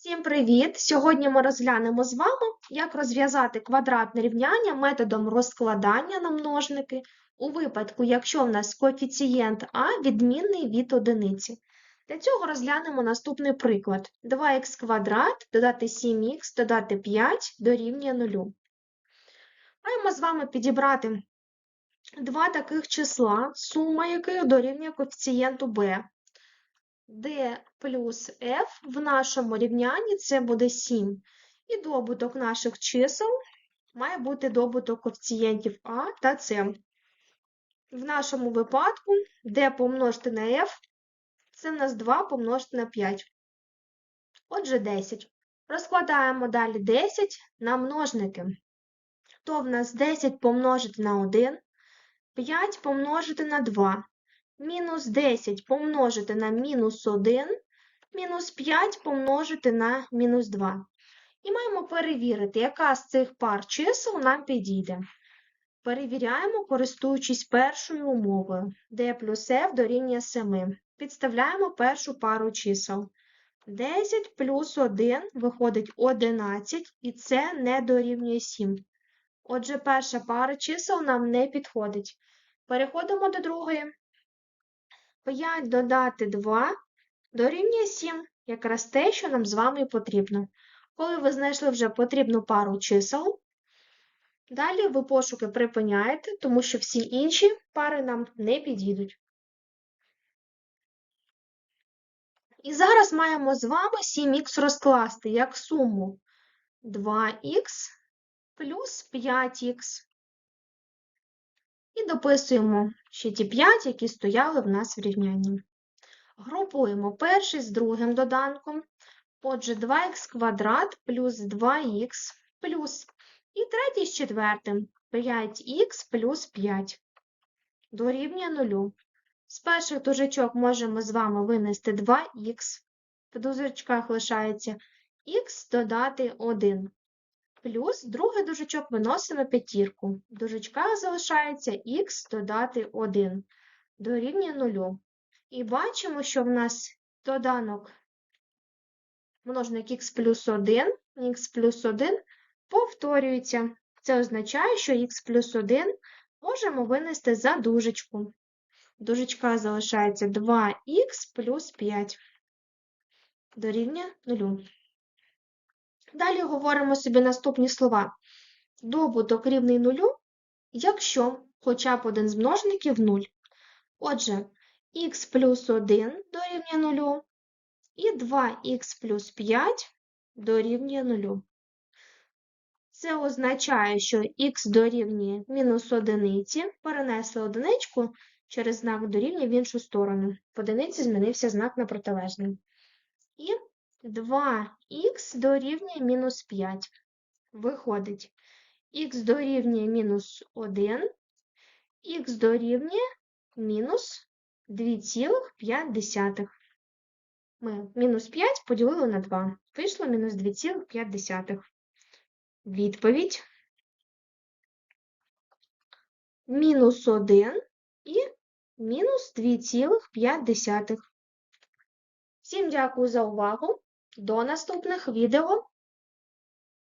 Всім привіт! Сьогодні ми розглянемо з вами, як розв'язати квадратне рівняння методом розкладання на множники у випадку, якщо в нас коефіцієнт а відмінний від одиниці. Для цього розглянемо наступний приклад. 2х квадрат додати 7х додати 5 дорівнює 0. Маємо з вами підібрати два таких числа, сума яких дорівнює коефіцієнту b. d плюс f в нашому рівнянні це буде 7. І добуток наших чисел має бути добуток коефіцієнтів а та c. В нашому випадку d помножити на f це в нас 2 помножити на 5. Отже, 10. Розкладаємо далі 10 на множники. То в нас 10 помножити на 1, 5 помножити на 2. Мінус 10 помножити на мінус 1, мінус 5 помножити на мінус 2. І маємо перевірити, яка з цих пар чисел нам підійде. Перевіряємо, користуючись першою умовою. d плюс f дорівнює 7. Підставляємо першу пару чисел. 10 плюс 1 виходить 11, і це не дорівнює 7. Отже, перша пара чисел нам не підходить. Переходимо до другої. 5 додати 2 дорівнює 7, якраз те, що нам з вами потрібно. Коли ви знайшли вже потрібну пару чисел, далі ви пошуки припиняєте, тому що всі інші пари нам не підійдуть. І зараз маємо з вами 7х розкласти як суму 2х плюс 5х. І дописуємо ще ті 5, які стояли в нас в рівнянні. Групуємо перший з другим доданком. Отже, 2х квадрат плюс 2х плюс. І третій з четвертим 5х плюс 5 дорівнює 0. З перших дужечок можемо з вами винести 2х. В дужечках лишається х додати 1. Плюс другий дужечок виносимо п'ятірку. В дужечках залишається х додати 1. Дорівнює 0. І бачимо, що в нас доданок множник х плюс 1, х плюс 1 повторюється. Це означає, що х плюс 1 можемо винести за дужечку. В дужечках залишається 2х плюс 5. Дорівнює 0. Далі говоримо собі наступні слова. Добуток рівний нулю, якщо хоча б один з множників 0. Отже, х плюс 1 дорівнює 0 і 2х плюс 5 дорівнює 0. Це означає, що х дорівнює мінус одиниці, перенесли одиничку через знак дорівнює в іншу сторону. В одиниці змінився знак на протилежний. І 2х дорівнює мінус 5. Виходить, х дорівнює мінус 1, х дорівнює мінус 2,5. Ми мінус 5 поділили на 2. Вийшло мінус 2,5. Відповідь мінус 1 і мінус 2,5. Всім дякую за увагу. До наступних відео.